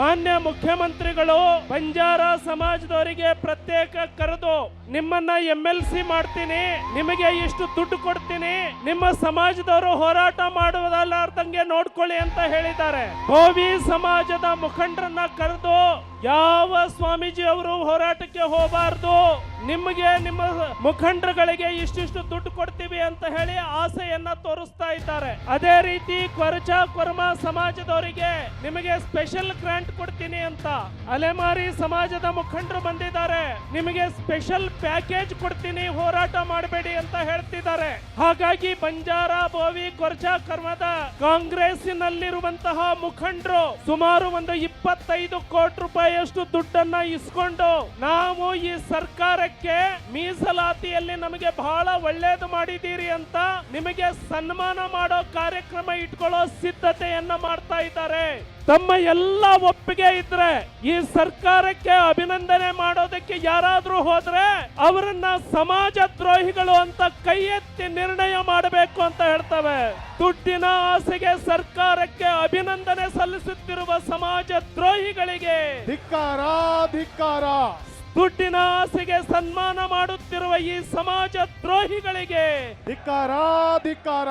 ಮಾನ್ಯ ಮುಖ್ಯಮಂತ್ರಿಗಳು, ಬಂಜಾರ ಸಮಾಜದವರಿಗೆ ಪ್ರತ್ಯೇಕ ಕರೆದು ನಿಮ್ಮನ್ನ ಎಂ ಎಲ್ ಸಿ ಮಾಡ್ತೀನಿ, ನಿಮಗೆ ಇಷ್ಟು ದುಡ್ಡು ಕೊಡ್ತೀನಿ, ನಿಮ್ಮ ಸಮಾಜದವರು ಹೋರಾಟ ಮಾಡುವುದಲ್ಲಾರ್ದಂಗೆ ನೋಡ್ಕೊಳ್ಳಿ ಅಂತ ಹೇಳಿದ್ದಾರೆ. ಭೋವಿ ಸಮಾಜದ ಮುಖಂಡರನ್ನ ಕರೆದು ಯಾವ ಸ್ವಾಮೀಜಿ ಅವರು ಹೋರಾಟಕ್ಕೆ ಹೋಗಬಾರ್ದು ನಿಮಗೆ ನಿಮ್ಮ ಮುಖಂಡರುಗಳಿಗೆ ಇಷ್ಟಿಷ್ಟು ದುಡ್ಡು ಕೊಡ್ತೀವಿ ಅಂತ ಹೇಳಿ ಆಸೆಯನ್ನ ತೋರಿಸ್ತಾ ಇದ್ದಾರೆ. ಅದೇ ರೀತಿ ಕೊರಚ ಕೊರ್ಮ ಸಮಾಜದವರಿಗೆ ನಿಮಗೆ ಸ್ಪೆಷಲ್ ಗ್ರಾಂಟ್ ಕೊಡ್ತೀನಿ ಅಂತ ಅಲೆಮಾರಿ ಸಮಾಜದ ಮುಖಂಡರು ಬಂದಿದ್ದಾರೆ. ನಿಮಗೆ ಸ್ಪೆಷಲ್ ಪ್ಯಾಕೇಜ್ ಕೊಡ್ತೀನಿ, ಹೋರಾಟ ಮಾಡಬೇಡಿ ಅಂತ ಹೇಳ್ತಿದ್ದಾರೆ. ಹಾಗಾಗಿ ಬಂಜಾರ, ಬೋವಿ ಕೊರಚ ಕರ್ಮದ ಕಾಂಗ್ರೆಸ್ಸಿನಲ್ಲಿರುವಂತಹ ಮುಖಂಡರು ಸುಮಾರು ಒಂದು ಇಪ್ಪತ್ತೈದು ಕೋಟಿ ರೂಪಾಯಿಯಷ್ಟು ದುಡ್ಡನ್ನ ಇಸ್ಕೊಂಡು ನಾವು ಈ ಸರ್ಕಾರಕ್ಕೆ ಮೀಸಲಾತಿಯಲ್ಲಿ ನಮಗೆ ಬಹಳ ಒಳ್ಳೇದು ಮಾಡಿದ್ದೀರಿ ಅಂತ ನಿಮಗೆ ಸನ್ಮಾನ ಮಾಡೋ ಕಾರ್ಯಕ್ರಮ ಇಟ್ಕೊಳ್ಳೋ ಸಿದ್ಧತೆಯನ್ನ ಮಾಡ್ತಾ ಇದ್ದಾರೆ. ತಮ್ಮ ಎಲ್ಲ ಒಪ್ಪಿಗೆ ಇದ್ರೆ ಈ ಸರ್ಕಾರಕ್ಕೆ ಅಭಿನಂದನೆ ಮಾಡೋದಕ್ಕೆ ಯಾರಾದ್ರೂ ಹೋದ್ರೆ ಅವರನ್ನ ಸಮಾಜ ದ್ರೋಹಿಗಳು ಅಂತ ಕೈ ಎತ್ತಿ ನಿರ್ಣಯ ಮಾಡಬೇಕು ಅಂತ ಹೇಳ್ತವೆ. ದುಡ್ಡಿನ ಆಸೆಗೆ ಸರ್ಕಾರಕ್ಕೆ ಅಭಿನಂದನೆ ಸಲ್ಲಿಸುತ್ತಿರುವ ಸಮಾಜ ದ್ರೋಹಿಗಳಿಗೆ ಧಿಕ್ಕಾರ ಧಿಕ್ಕಾರ. ದುಡ್ಡಿನ ಆಸೆಗೆ ಸನ್ಮಾನ ಮಾಡುತ್ತಿರುವ ಈ ಸಮಾಜ ದ್ರೋಹಿಗಳಿಗೆ ಧಿಕ್ಕಾರ ಧಿಕ್ಕಾರ.